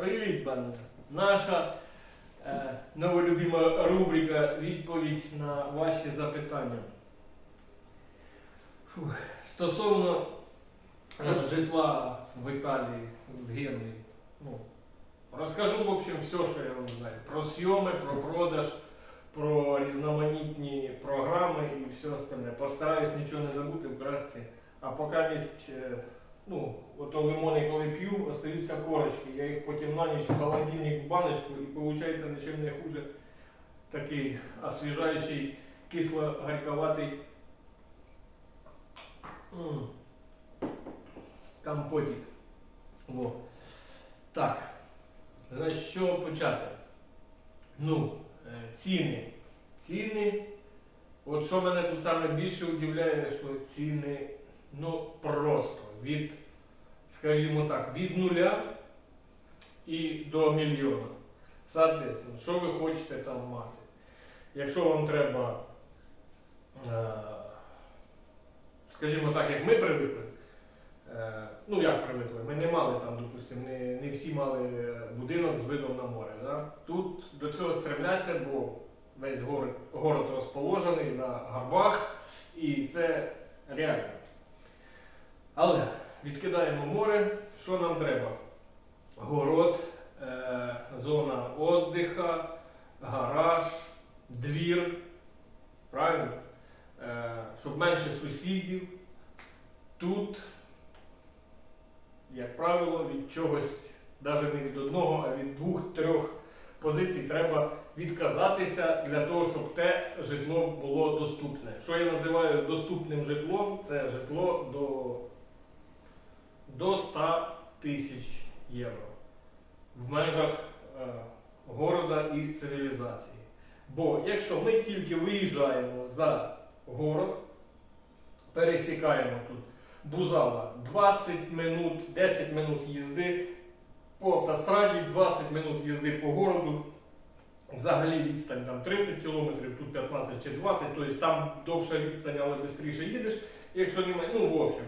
Привіт, банда. Наша е, новолюбима рубрика відповідь на ваші запитання. Фух. Стосовно е, житла в Італії, в Генуї. Ну, розкажу, в общем, все, що я вам знаю. Про зйоми, про продаж, про різноманітні програми і все остальне. Постараюсь нічого не забути, братці. А поки місць, е, ну, ото лимони, коли п'ю, остаються корочки. Я їх потім на ніч в холодильник в баночку і виходить нічим не хуже. Такий освіжаючий, кисло-гарьковатий м, компотик. Во. Так. Значить, чого почати? Ну, е, ціни. Ціни. От що мене тут саме більше удивляє, що ціни ну просто від, скажімо так, від нуля і до мільйона. Соответственно, що ви хочете там мати? Якщо вам треба, е, скажімо так, як ми привикли, е, ну як привикли, ми не мали там, допустимо, не, не всі мали будинок з видом на море. Да? Тут до цього стремляться, бо весь город, город розположений на горбах, і це реально. Але відкидаємо море, що нам треба? Город, е, зона віддиха, гараж, двір. Правильно? Е, щоб менше сусідів. Тут, як правило, від чогось, навіть не від одного, а від двох-трьох позицій треба відказатися для того, щоб те житло було доступне. Що я називаю доступним житлом, це житло до, до 100 тисяч євро в межах е, города і цивілізації. Бо якщо ми тільки виїжджаємо за город, пересікаємо тут Бузала 20 минут, 10 минут їзди по автостраді, 20 минут їзди по городу. Взагалі відстань там 30 кілометрів, тут 15 чи 20, тобто там довша відстань, але швидше їдеш, якщо немає. Ну, в общем.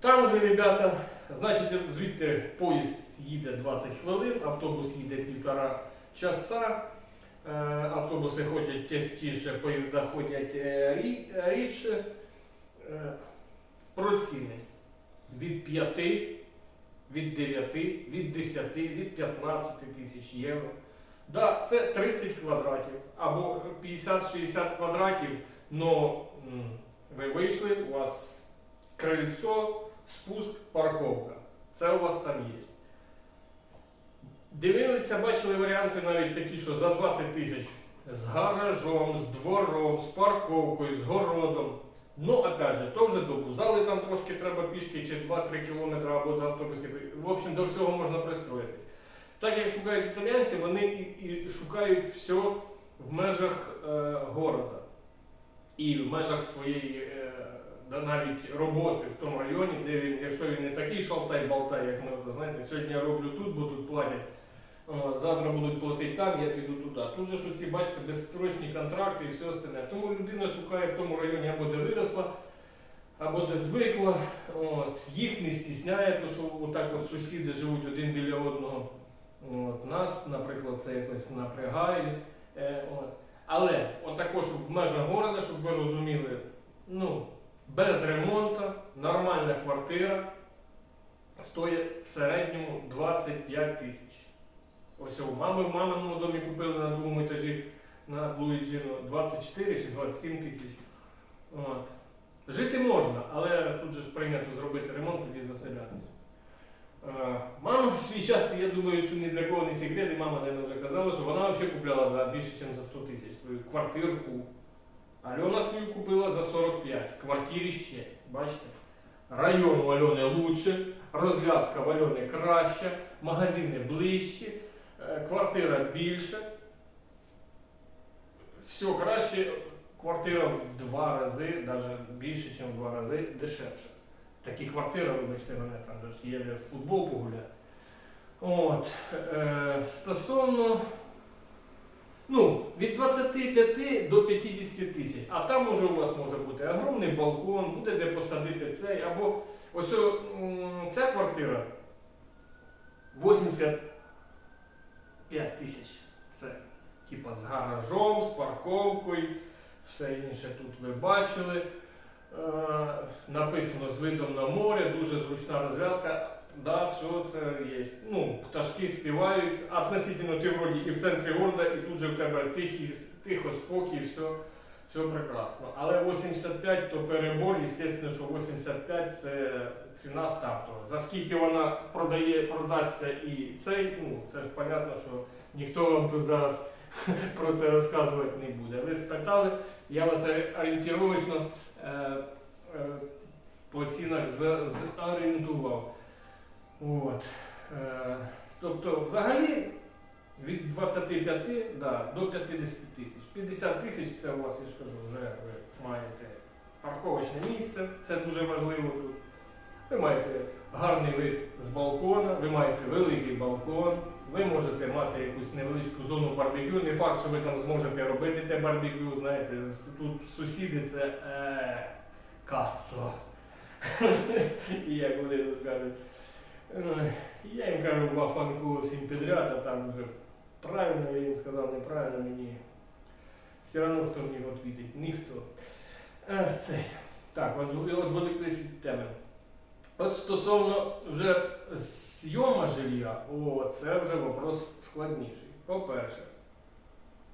Там вже, ребята, значить, звідти поїзд їде 20 хвилин, автобус їде півтора часа. Е, Автобуси ходять частіше, поїзда ходять е, рі- рідше. Е, Про ціни від 5, від 9, від 10, від 15 тисяч євро. Да, це 30 квадратів або 50-60 квадратів, м, ви вийшли, у вас крильцо, спуск, парковка. Це у вас там є. Дивилися, бачили варіанти навіть такі, що за 20 тисяч з гаражом, з двором, з парковкою, з городом. Ну, опять же, то вже до Бузали там трошки треба пішки, чи 2-3 кілометри або до автобусів. В общем, до всього можна пристроїтись. Так як шукають італійці, вони і, і шукають все в межах е, города. І в межах своєї е, да, навіть роботи в тому районі, де він, якщо він не такий шалтай-балтай, як ми знаєте, сьогодні я роблю тут, бо тут платять, завтра будуть платити там, я піду туди. Тут же ж оці, бачите, безстрочні контракти і все остальне. Тому людина шукає в тому районі або де виросла, або де звикла. От. Їх не стісняє, то що отак от сусіди живуть один біля одного. От. Нас, наприклад, це якось напрягає. Е, от. Але отако, щоб в межах города, щоб ви розуміли, ну, без ремонту, нормальна квартира стоїть в середньому 25 тисяч. Ось у мами в маминому домі купили на другому етажі на Луїджино 24 чи 27 тисяч. От. Жити можна, але тут же ж прийнято зробити ремонт тоді заселятися. Е, Мама в свій час, я думаю, що ні для кого не секрет, і мама вже казала, що вона взагалі купляла за більше, ніж за 100 тисяч квартирку. Альона свою купила за 45. Квартирі ще. Бачите? Район у Альони лучше, розв'язка в Альони краща, магазини ближчі, е, квартира більша. Все краще, квартира в два рази, навіть більше, ніж в два рази дешевше. Такі квартири, вибачте мене, там є в футбол погуляти. От, е, стосовно ну, від 25 до 50 тисяч. А там уже у вас може бути огромний балкон, буде де посадити цей. Або ось о, ця квартира 80 5 тисяч. Це типа з гаражом, з парковкою, все інше тут ви бачили. Е, написано з видом на море, дуже зручна розв'язка. Да, все це є. Ну, пташки співають, относительно ти вроді і в центрі города, і тут же в тебе тихі, тихо, спокій, все, все прекрасно. Але 85 то перебор, звісно, що 85 це ціна стартова. За скільки вона продає, продасться і цей, ну це ж понятно, що ніхто вам тут зараз про це розказувати не буде. Ви спитали, я вас орієнтировочно е, е, по цінах за- зорієнтував. От. Е, тобто, взагалі від 25 да, до 50 тисяч. 50 тисяч це у вас, я ж кажу, вже ви маєте парковочне місце, це дуже важливо тут. Ви маєте гарний вид з балкона, ви маєте великий балкон, ви можете мати якусь невеличку зону барбекю. Не факт, що ви там зможете робити те барбекю, знаєте, тут сусіди це е, кацо. І як вони тут кажуть. Ой, Я їм кажу вафанку всім підряд, а там вже правильно я їм сказав, неправильно мені. Все одно хто мені відповідить, ніхто. Е, Це. Так, відволіклись від теми. От стосовно вже зйома жилья, о, це вже вопрос складніший. По-перше,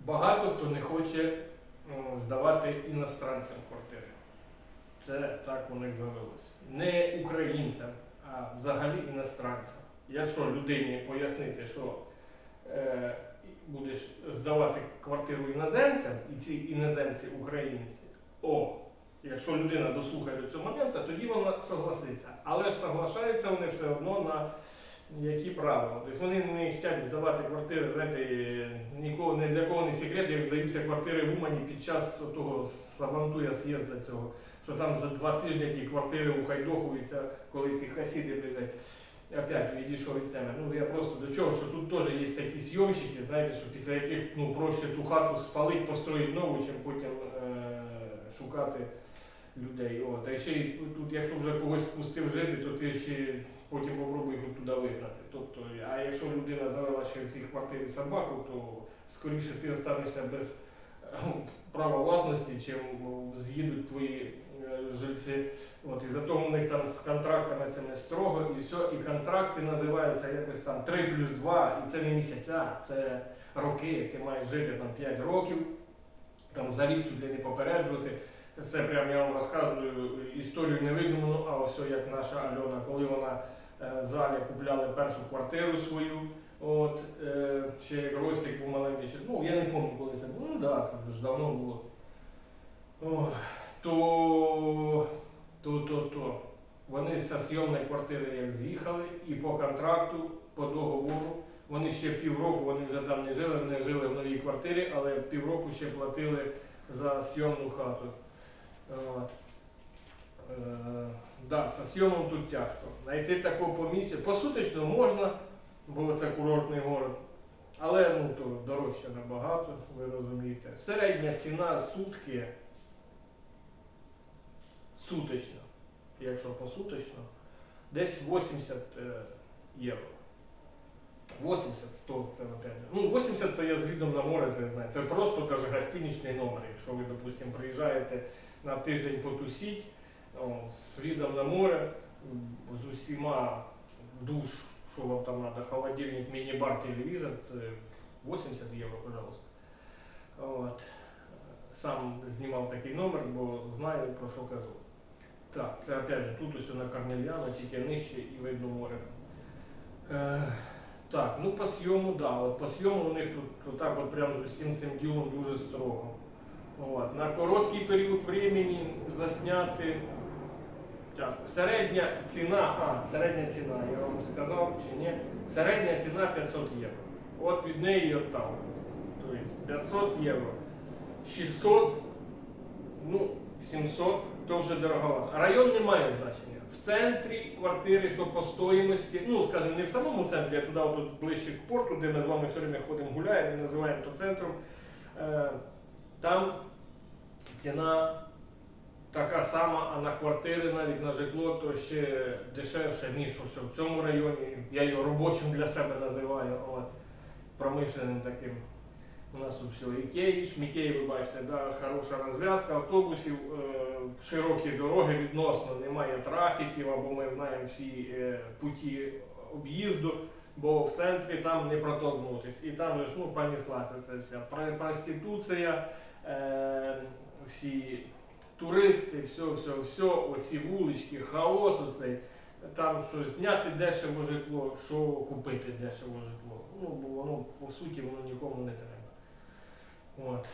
багато хто не хоче здавати іностранцям квартири. Це так у них завелося. Не українцям, а взагалі іностранцям. Якщо людині пояснити, що е, будеш здавати квартиру іноземцям, і ці іноземці українці, о, якщо людина дослухає до цього моменту, тоді вона согласиться. Але ж соглашаються вони все одно на які правила. Тобто вони не хочуть здавати квартири, знаєте, нікого, ні для кого не секрет, як здаються квартири в Умані під час того Савантуя з'їзду цього, що там за два тижні ті квартири ухайдохуються, коли ці хасіди блядь, Опять відійшов від теми. Ну я просто до чого, що тут теж є такі зйомщики, знаєте, що після яких ну, проще ту хату спалити, построїти нову, чим потім е- шукати людей. О, та ще й тут, якщо вже когось впустив жити, то ти ще потім попробуй їх туди вигнати. Тобто, а якщо людина завела ще в цій квартирі собаку, то скоріше ти останешся без права власності, чим з'їдуть твої е, жильці. От, і зато у них там з контрактами це не строго, і все, і контракти називаються якось там 3 плюс 2, і це не місяця, це роки. Ти маєш жити там 5 років, там за рік чуть ли не попереджувати. Це прям я вам розказую історію невидиму, а ось як наша Альона, коли вона е, залі купляли першу квартиру свою. От, е, ще як Ростик був маленький, ну я не пам'ятаю, коли це було. Ну так, це вже давно було. О, то, то, то, то. Вони з зйомної квартири як з'їхали, і по контракту, по договору, вони ще півроку, вони вже там не жили, не жили в новій квартирі, але півроку ще платили за зйомну хату. От. Е, да, з зйомом тут тяжко. Знайти таку по місці. Посуточно можна, бо це курортний город. Але ну, то дорожче набагато, ви розумієте. Середня ціна сутки суточно, якщо посуточно, десь 80 е, євро. 80, 100 це же. Ну, 80 це я з видом на море, це знаю. Це просто каже гостиничний номер. Якщо ви, допустимо, приїжджаєте на тиждень потусіть з видом на море, з усіма душ, що вам там треба, холодильник, міні-бар, телевізор, це 80 євро, пожалуйста. От. Сам знімав такий номер, бо знаю про що кажу. Так, це опять же тут ось на Корнельяно, тільки нижче і видно море. Е, так, ну по сйому, да, от по сйому у них тут отак от прям з усім цим ділом дуже строго. От. На короткий період времени засняти тяжко. Середня ціна, а, середня ціна, я вам сказав чи ні, середня ціна 500 євро. От від неї і там. Тобто 500 євро. 600, ну, 700 то вже дороговато. Район не має значення. В центрі квартири, що по стоїмості, ну, скажімо, не в самому центрі, а туди отут ближче к порту, де ми з вами все время ходимо гуляємо і називаємо то центром. Е, там ціна така сама, а на квартири, навіть на житло, то ще дешевше, ніж ось в цьому районі. Я його робочим для себе називаю. От. промишленим таким. У нас тут все Ікеї, Шмікей, ви бачите, да, хороша розв'язка автобусів, е, широкі дороги відносно, немає трафіків, або ми знаємо всі е, путі об'їзду, бо в центрі там не протолкнутись. І там же ж ну, понеслася це вся проституція, е, всі туристи, все, все, все, оці вулички, хаос оцей. Там щось зняти дешево житло, що купити дешево житло. Ну, бо воно по суті воно нікому не треба. От.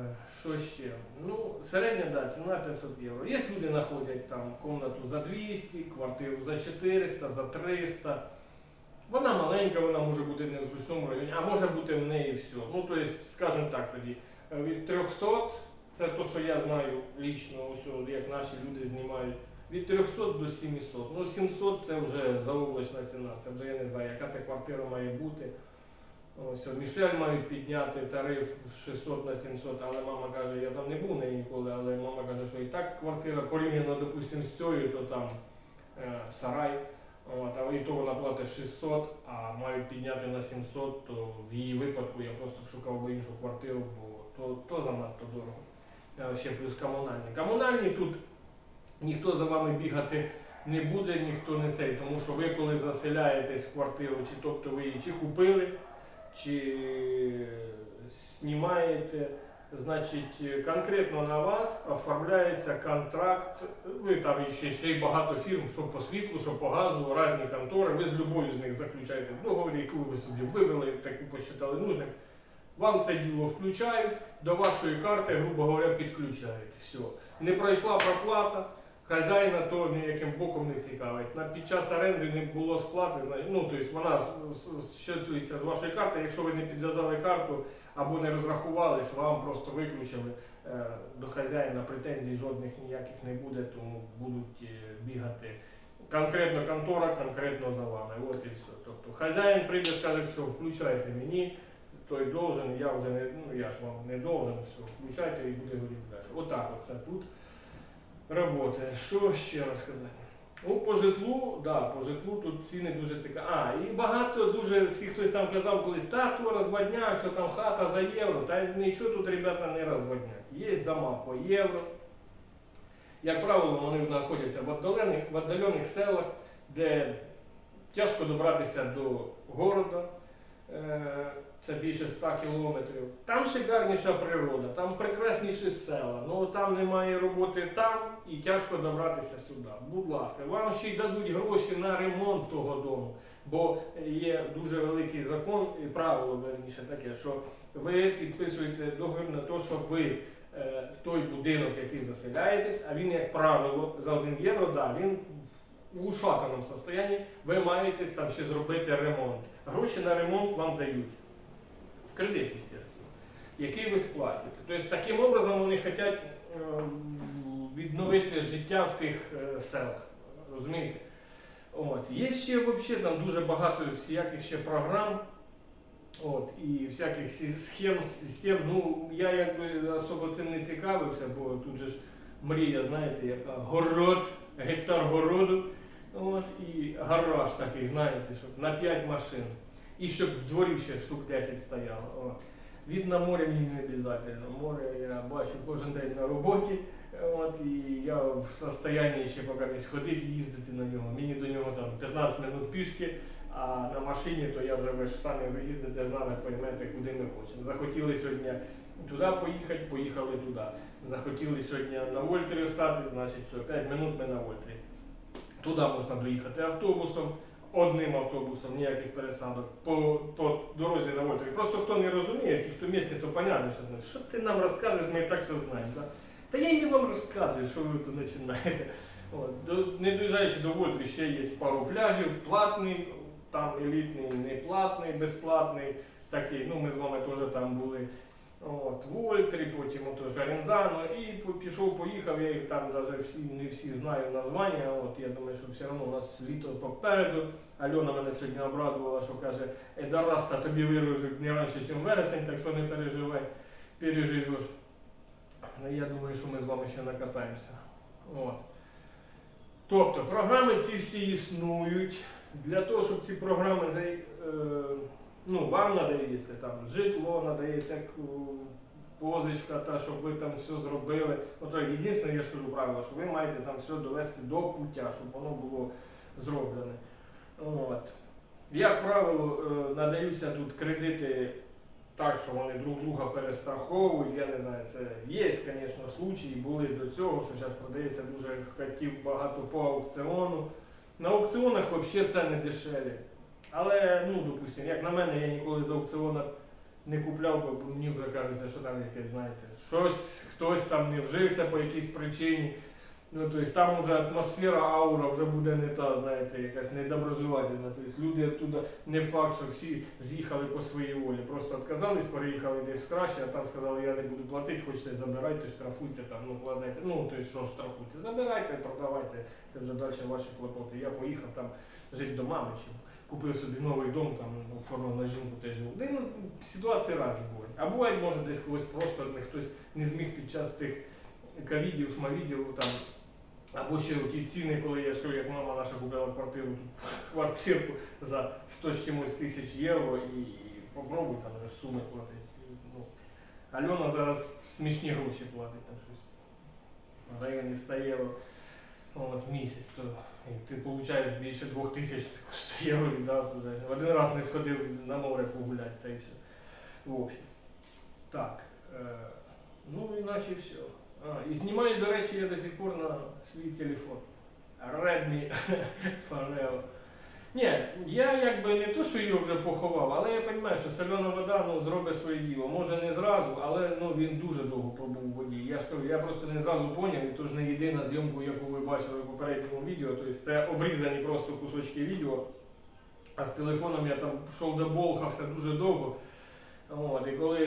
Е, Що ще? Ну, середня да, ціна 500 євро. Є люди знаходять там комнату за 200, квартиру за 400, за 300. Вона маленька, вона може бути не в зручному районі, а може бути в неї все. Ну, тобто, скажімо так тоді, е, від 300, це те, що я знаю лічно, ось, як наші люди знімають, від 300 до 700. Ну, 700 це вже заоблачна ціна, це вже я не знаю, яка та квартира має бути. Ось, Мішель мають підняти тариф 600 на 700, але мама каже, я там не був неї ніколи, але мама каже, що і так квартира порівняно, допустимо, з цією, то там е, сарай, от, і то вона платить 600, а мають підняти на 700, то в її випадку я просто шукав би іншу квартиру, бо то, то занадто дорого. Ще плюс комунальні. Комунальні тут ніхто за вами бігати не буде, ніхто не цей, тому що ви коли заселяєтесь в квартиру, чи тобто ви її чи купили, чи знімаєте, значить конкретно на вас оформляється контракт. Ви там ще, ще й багато фірм, що по світлу, що по газу, різні контори. Ви з любою з них заключаєте договір, яку ви собі вибрали, таку посчитали нужним. Вам це діло включають, до вашої карти, грубо говоря, підключають. Все. Не пройшла проплата, хазяїна то ніяким боком не цікавить. Під час оренди не було сплати, ну тобто вона щитується з вашої карти. Якщо ви не підв'язали карту або не розрахувались, вам просто виключили е, до хазяїна претензій жодних ніяких не буде, тому будуть е, бігати. Конкретно контора, конкретно за вами. От і все. Тобто хазяїн прийде, скаже, все, включайте мені, той должен, я вже не, ну я ж вам не должен, все, включайте і буде горіти далі. Отак от це тут роботи. Що ще розказати? Ну, по житлу, да, по житлу тут ціни дуже цікаві. А, і багато дуже, всі хтось там казав колись, та то розводняк, що там хата за євро. Та нічого тут, ребята, не розводняк. Є дома по євро. Як правило, вони знаходяться в віддалених, в віддалених селах, де тяжко добратися до города. Це більше 100 кілометрів. Там шикарніша природа, там прекрасніші села. Ну там немає роботи там і тяжко добратися сюди. Будь ласка, вам ще й дадуть гроші на ремонт того дому. Бо є дуже великий закон і правило верніше таке, що ви підписуєте договір на те, щоб ви е, той будинок, який заселяєтесь, а він, як правило, за 1 євро, да, він в ушатаному стані, ви маєте там ще зробити ремонт. Гроші на ремонт вам дають. Кредит, звісно, який ви сплатите. Тобто таким образом вони хочуть е, відновити життя в тих е, селах. Розумієте? От. Є ще взагалі там дуже багато всяких ще програм. От, і всяких схем, систем. Ну, я якби особо цим не цікавився, бо тут же ж мрія, знаєте, яка город, гектар городу. От, і гараж такий, знаєте, щоб на 5 машин. І щоб в дворі ще штук 10 стояло. О. Від на море мені не обов'язково. Море я бачу кожен день на роботі. От, і я в состоянні ще поки десь ходити, їздити на нього. Мені до нього там 15 минут пішки, а на машині то я вже ви ж самі виїздите з нами, поймете, куди ми хочемо. Захотіли сьогодні туди поїхати, поїхали туди. Захотіли сьогодні на Вольтері стати, значить все, 5 минут ми на Вольтері. Туди можна доїхати автобусом, одним автобусом, ніяких пересадок, по, по дорозі на Вольтері. Просто хто не розуміє, ті, хто місні, то понятно, що знаєш, що ти нам розкажеш, ми і так все знаємо. Да? Та я й не вам розказую, що ви тут починаєте. От. Не доїжджаючи до Вольтері, ще є пару пляжів, платний, там елітний, неплатний, безплатний. Такий, ну ми з вами теж там були. От, Вольтері, потім ото Жарензано, і пішов, поїхав, я їх там навіть всі, не всі знаю названня. От, я думаю, що все одно у нас літо попереду. Альона мене сьогодні обрадувала, що каже, Едараста тобі вирожуть не раніше, ніж вересень, так що не переживай, переживеш. Ну, я думаю, що ми з вами ще накатаємося. От. Тобто програми ці всі існують. Для того, щоб ці програми е, Ну, вам надається там житло, надається позичка, та, щоб ви там все зробили. Ото єдине, я ж кажу правило, що ви маєте там все довести до пуття, щоб воно було зроблене. От. Як правило, е, надаються тут кредити так, що вони друг друга перестраховують. Я не знаю, це є, звісно, случаї, були до цього, що зараз продається дуже хатів багато по аукціону. На аукціонах взагалі ціни дешеві. Але, ну, допустимо, як на мене, я ніколи з аукціону не купляв, бо мені вже кажеться, що там якесь, знаєте, щось, хтось там не вжився по якійсь причині. Ну, тобто там вже атмосфера, аура вже буде не та, знаєте, якась недоброжелательна. Тобто люди оттуда не факт, що всі з'їхали по своїй волі. Просто відказались, переїхали десь краще, а там сказали, я не буду платити, хочете забирайте, штрафуйте там, ну кладайте. Ну, тобто що штрафуйте, забирайте, продавайте, це вже далі ваші клопоти. Я поїхав там жити до мами чи купив собі новий дом, там оформив на жінку теж живу. Де, ну, ситуації різні бувають. А буває, може десь когось просто не хтось не зміг під час тих ковідів, шмавідів там. Або ще ті ціни, коли я що, як мама наша купила квартиру, квартирку за 100 з чимось тисяч євро і, і попробуй там вже суми платити. Ну, Альона зараз смішні гроші платить там щось. Районі 100 євро в місяць, то і ти получаєш більше двох тисяч євро віддав туди. Один раз не сходив на море погуляти та й все. В общем. Так. Е, ну іначе все. А, і знімаю, до речі, я до сих пор на свій телефон. Redmi Faneo. Ні, я якби не то, що його вже поховав, але я розумію, що сольона вода ну, зробить своє діло. Може не зразу, але ну, він дуже довго пробув у воді. Я ж я просто не зразу зрозумів, і то ж не єдина зйомка, яку ви бачили в попередньому відео. Тобто це обрізані просто кусочки відео. А з телефоном я там йшов до болхався дуже довго. От, і коли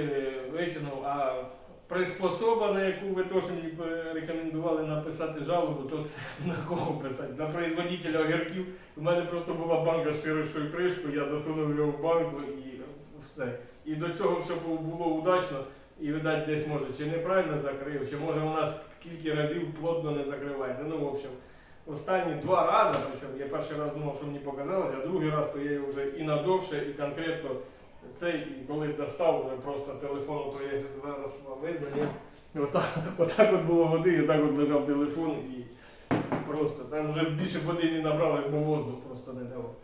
витягнув, а приспособа, на яку ви теж мені рекомендували написати жалобу, то це на кого писати? На производителя огірків. У мене просто була банка з широкою кришкою, я засунув його в банку і все. І до цього все було удачно. І, видать, десь може чи неправильно закрив, чи може у нас скільки разів плотно не закривається. Ну, в общем, останні два рази, причому я перший раз думав, що мені показалось, а другий раз то я вже і надовше, і конкретно цей, коли достав просто телефон, то я зараз вам видно, ні? І Отак, отак от було води, і отак от лежав телефон і просто там вже більше води не набралось, бо воздух просто не давав.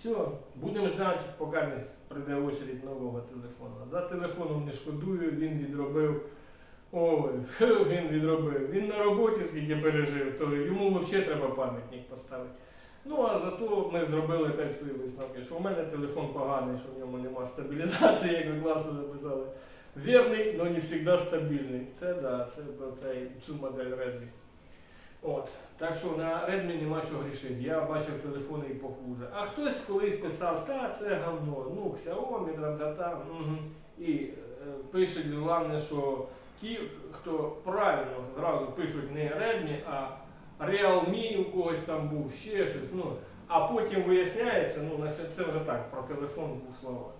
Все, будемо ждати, поки прийде очередь нового телефону. За телефоном не шкодую, він відробив. Ой, він відробив. Він на роботі скільки пережив, то йому взагалі треба пам'ятник поставити. Ну а зато ми зробили так свої висновки, що у мене телефон поганий, що в ньому нема стабілізації, як ви класно записали. Вірний, але не завжди стабільний. Це да, це про цей, цю модель Redmi. От. Так що на Redmi нема чого грішити. Я бачив телефони і похуже. А хтось колись писав, та це говно, ну, Xiaomi, тра-та-та. Угу. І е, пишуть, головне, що ті, хто правильно зразу пишуть не Redmi, а Realme у когось там був, ще щось. Ну, а потім виясняється, ну це вже так, про телефон був слова.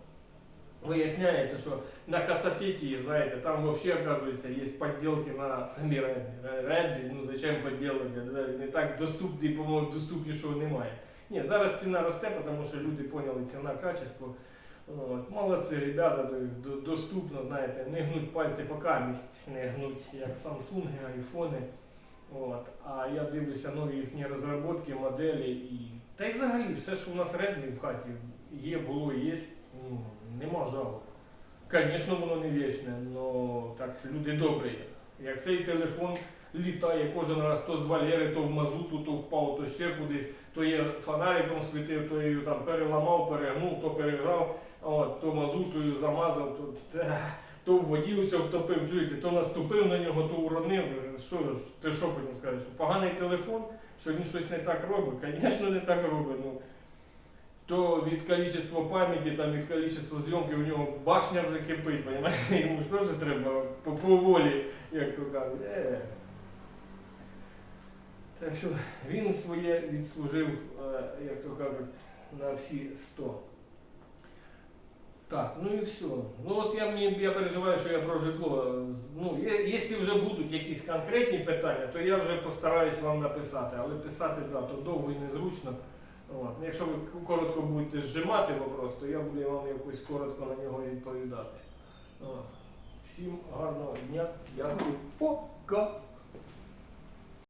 Виясняється, що на Кацапеті, знаєте, там взагалі, оказується, є подделки на самі Redmi. Redmi, ну зачем подделки? Не так доступні, по-моєму, доступнішого немає. Ні, зараз ціна росте, тому що люди поняли ціна, качество. Молодці, ребята, доступно, знаєте, не гнуть пальці поки місць, не гнуть, як Samsung, айфони. От. А я дивлюся нові їхні розробки, моделі і. Та й взагалі все, що у нас Redmi в хаті є, було є, ну, нема жалоб. Звісно, воно не вічне, але так люди добрі. Як цей телефон літає кожен раз то з Валери, то в мазуту, то впав, то ще кудись, то я фонариком світив, то її там переламав, перегнув, то переграв, от, то мазутою замазав, то, та, то в воді усе втопив, чуєте, то наступив на нього, то уронив. Що ж, ти що потім скажеш? Поганий телефон, що він щось не так робить? Звісно, не так робить. Ну, то від кількості пам'яті, там від кількості зйомки у нього башня вже кипить, понімаєте? Йому ж теж треба по, по як то кажуть. Е. Так що він своє відслужив, е, як то кажуть, на всі 100. Так, ну і все. Ну от я я переживаю, що я про житло. Ну, якщо вже будуть якісь конкретні питання, то я вже постараюсь вам написати. Але писати да, то довго і незручно. От. Ну, Якщо ви коротко будете зжимати вопрос, то я буду вам якось коротко на нього відповідати. От. Всім гарного дня. Дякую. Пока.